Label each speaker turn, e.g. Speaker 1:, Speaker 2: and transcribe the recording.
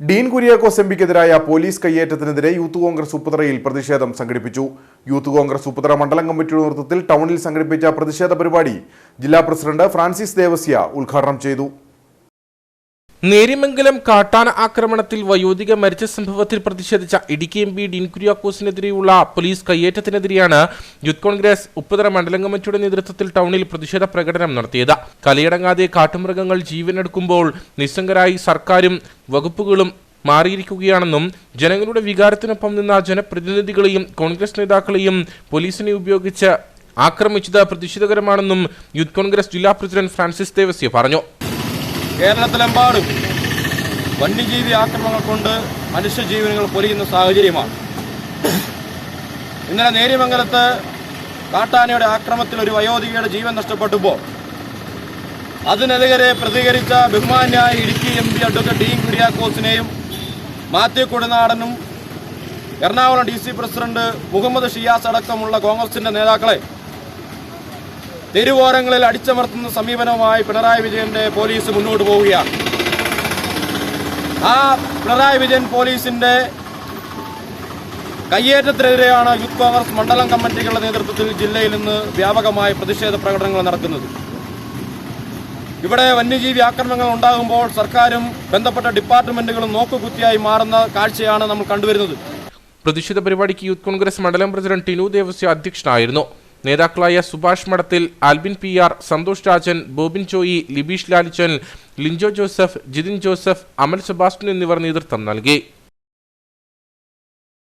Speaker 1: ഡീൻ കുര്യാക്കോസ് എംപിക്കെതിരായ പോലീസ് കയ്യേറ്റത്തിനെതിരെ യൂത്ത് കോൺഗ്രസ് ഉപ്പുതറയിൽ പ്രതിഷേധം സംഘടിപ്പിച്ചു. യൂത്ത് കോൺഗ്രസ് ഉപ്പുതറ മണ്ഡലം കമ്മിറ്റിയുടെ നേതൃത്വത്തിൽ ടൗണിൽ സംഘടിപ്പിച്ച പ്രതിഷേധ പരിപാടി ജില്ലാ പ്രസിഡന്റ് ഫ്രാൻസിസ് ദേവസ്യ ഉദ്ഘാടനം ചെയ്തു.
Speaker 2: നേര്യമംഗലം കാട്ടാന ആക്രമണത്തിൽ വയോധിക മരിച്ച സംഭവത്തിൽ പ്രതിഷേധിച്ച ഇടുക്കി എം പി ഡീൻ കുര്യാക്കോസിനെതിരെയുള്ള പോലീസ് കയ്യേറ്റത്തിനെതിരെയാണ് യൂത്ത് കോൺഗ്രസ് ഉപ്പുതറ മണ്ഡലം കമ്മിറ്റിയുടെ നേതൃത്വത്തിൽ ടൗണിൽ പ്രതിഷേധ പ്രകടനം നടത്തിയത്. കലയടങ്ങാതെ കാട്ടുമൃഗങ്ങൾ ജീവനെടുക്കുമ്പോൾ നിസ്സംഗരായി സർക്കാരും വകുപ്പുകളും മാറിയിരിക്കുകയാണെന്നും ജനങ്ങളുടെ വികാരത്തിനൊപ്പം നിന്ന ജനപ്രതിനിധികളെയും കോൺഗ്രസ് നേതാക്കളെയും പോലീസിനെ ഉപയോഗിച്ച് ആക്രമിച്ചത് പ്രതിഷേധകരമാണെന്നും യൂത്ത് കോൺഗ്രസ് ജില്ലാ പ്രസിഡന്റ് ഫ്രാൻസിസ് ദേവസ്യ പറഞ്ഞു.
Speaker 3: കേരളത്തിലെമ്പാടും വന്യജീവി ആക്രമണങ്ങൾ കൊണ്ട് മനുഷ്യജീവനങ്ങൾ പൊലിയുന്ന സാഹചര്യമാണ്. ഇന്നലെ നേര്യമംഗലത്ത് കാട്ടാനയുടെ ആക്രമത്തിൽ ഒരു വയോധികയുടെ ജീവൻ നഷ്ടപ്പെട്ടുമ്പോൾ അതിനെതിരെ പ്രതികരിച്ച ബഹുമാന്യായ Idukki M P advocate Dean കുര്യാക്കോസിനെയും Mathew കൊടുനാടനും Ernakulam D C president Muhammad Shiyas അടക്കമുള്ള കോൺഗ്രസിന്റെ നേതാക്കളെ തെരുവോരങ്ങളിൽ അടിച്ചമർത്തുന്ന സമീപനവുമായി പിണറായി വിജയന്റെ പോലീസ് മുന്നോട്ട് പോവുകയാണ്. ആ പിണറായി വിജയൻ പോലീസിന്റെ കയ്യേറ്റത്തിനെതിരെയാണ് യൂത്ത് കോൺഗ്രസ് മണ്ഡലം കമ്മിറ്റികളുടെ നേതൃത്വത്തിൽ ജില്ലയിൽ ഇന്ന് വ്യാപകമായ പ്രതിഷേധ പ്രകടനങ്ങൾ നടക്കുന്നത്. ഇവിടെ വന്യജീവി ആക്രമണങ്ങൾ ഉണ്ടാകുമ്പോൾ സർക്കാരും ബന്ധപ്പെട്ട ഡിപ്പാർട്ട്മെന്റുകളും നോക്കുകുത്തിയായി മാറുന്ന കാഴ്ചയാണ് നമ്മൾ കണ്ടുവരുന്നത്.
Speaker 2: പ്രതിഷേധ പരിപാടിക്ക് യൂത്ത് കോൺഗ്രസ് മണ്ഡലം പ്രസിഡന്റ് ടിനു ദേവസ്യ അധ്യക്ഷനായിരുന്നു. നേതാക്കളായ സുഭാഷ് മഠത്തിൽ ആൽബിൻ പി ആർ സന്തോഷ് രാജൻ ബോബിൻ ചോയി ലിബീഷ് ലാലിച്ചൻ ലിൻജോ ജോസഫ് ജിതിൻ ജോസഫ് അമൽ സെബാസ്റ്റ്യൻ എന്നിവർ നേതൃത്വം നൽകി.